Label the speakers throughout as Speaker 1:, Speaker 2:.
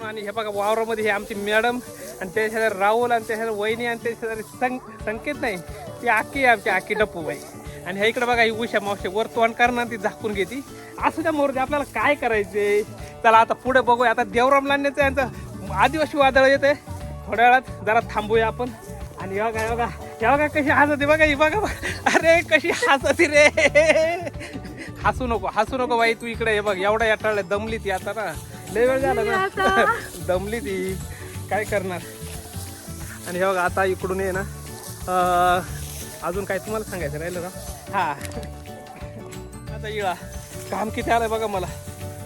Speaker 1: पूर्ण आणि हे बघा वावरामध्ये हे आमची मॅडम आणि त्या शेजारी राहुल आणि त्या शेजारी वहिनी आणि त्या शेजारी सं संकेत नाही. ती आखी आमची आखी डप्पूबाई. आणि ह्या इकडे बघा ही उषा मावशी वर तोंड करणार ती झाकून घेते. असं त्या मोरते आपल्याला काय करायचे चला आता पुढे बघूया. आता देवराम लांडेचं यांचं आदिवासी वादळ येते थोड्या वेळात जरा थांबूया आपण. आणि हे बघा हे बघा हे बघा कशी हसते बघा ही बघा अरे कशी हसती रे. हसू नको हसू नको बाई तू इकडे हे बघ. एवढा याटाळ्या दमली ती आता ना. लय वेळ झाला ना. दमली ती. काय करणार? आणि हे बघा आता इकडून ये ना. अजून काय तुम्हाला सांगायचं राहिलं का हा. आता इळा. काम किती आलंय बघा मला.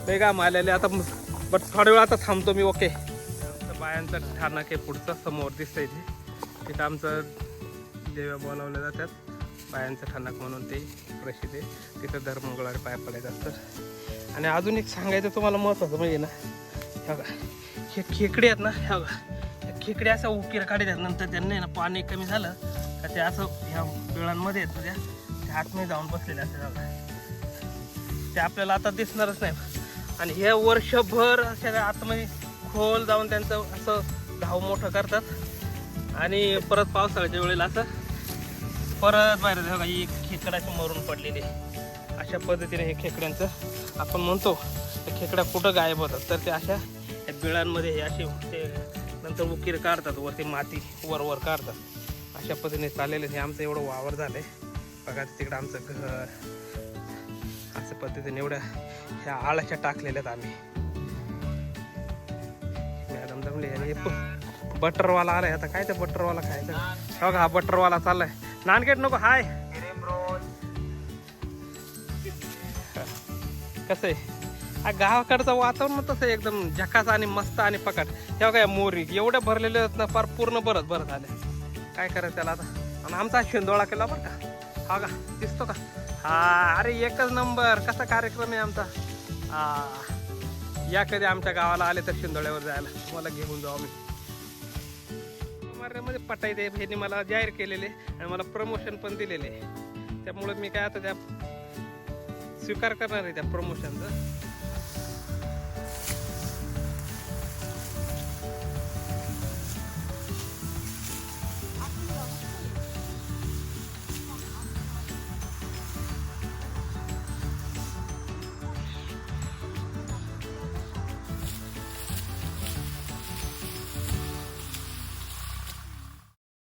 Speaker 1: लय काम आलेले. आता बट थोड्या वेळ आता थांबतो मी ओके. आमचं बायांचं ठाणक आहे पुढचं समोर दिसतंय ते. तिथं आमचं देव्या बोलावल्या जातात पायांचं ठाणक म्हणून ते प्रसिद्ध आहे. तिथं दर मंगळवारी पाय पडायचं असतं. आणि अजून एक सांगायचं तुम्हाला महत्त्वाचं म्हणजे ना ह्या बघा हे खेकडे आहेत ना ह्या बघा खेकडे असं उकीर काढतात. नंतर त्यांनी ना पाणी कमी झालं का ते असं ह्या बिळांमध्ये आहेत ना त्या ते आतमध्ये जाऊन बसलेले असतात बघा. ते आपल्याला आता दिसणारच नाही आणि हे वर्षभर अशा आतमध्ये खोल जाऊन त्यांचं असं धाव मोठं करतात. आणि परत पावसाळ्याच्या वेळेला असं परत बाहेर बघा ही खेकडाची मरून पडलेली. अशा पद्धतीने हे खेकड्यांचं आपण म्हणतो खेकड्या कुठं गायब होतात? तर ते अशा या बिळांमध्ये हे असे ते नंतर उकीर काढतात वरती माती वर वर काढतात. अशा पद्धतीने चाललेलं हे आमचं एवढं वावर झालं आहे बघा तिकडं आमचं घर. असं पद्धतीने एवढ्या ह्या आळाच्या टाकलेल्या आहेत आम्ही. मॅडम जमले. आणि बटरवाला आलाय. आता काय ते बटरवाला खायचं? बघा हा बटरवाला चाललाय. नानकेट नको हाय. कसं आहे? हा गावाकडचं वातावरण तसं आहे एकदम झकास आणि मस्त आणि पकाट तेव्हा काय मोरी एवढ्या भरलेले आहेत ना फार पूर्ण भरत भरत आले काय करायचं त्याला आता? आणि आमचा शेंदोळा केला बरं का? हा का? दिसतो का? हा अरे एकच नंबर. कसा कार्यक्रम आहे आमचा? हा. या कधी आमच्या गावाला आले तर शिंदोळ्यावर जायला. मला घेऊन जाऊ आम्ही. मध्ये पटायचे ह्यांनी मला जाहीर केलेले आणि मला प्रमोशन पण दिलेले. त्यामुळे मी काय आता त्या स्वीकार करणार आहे त्या प्रमोशनचं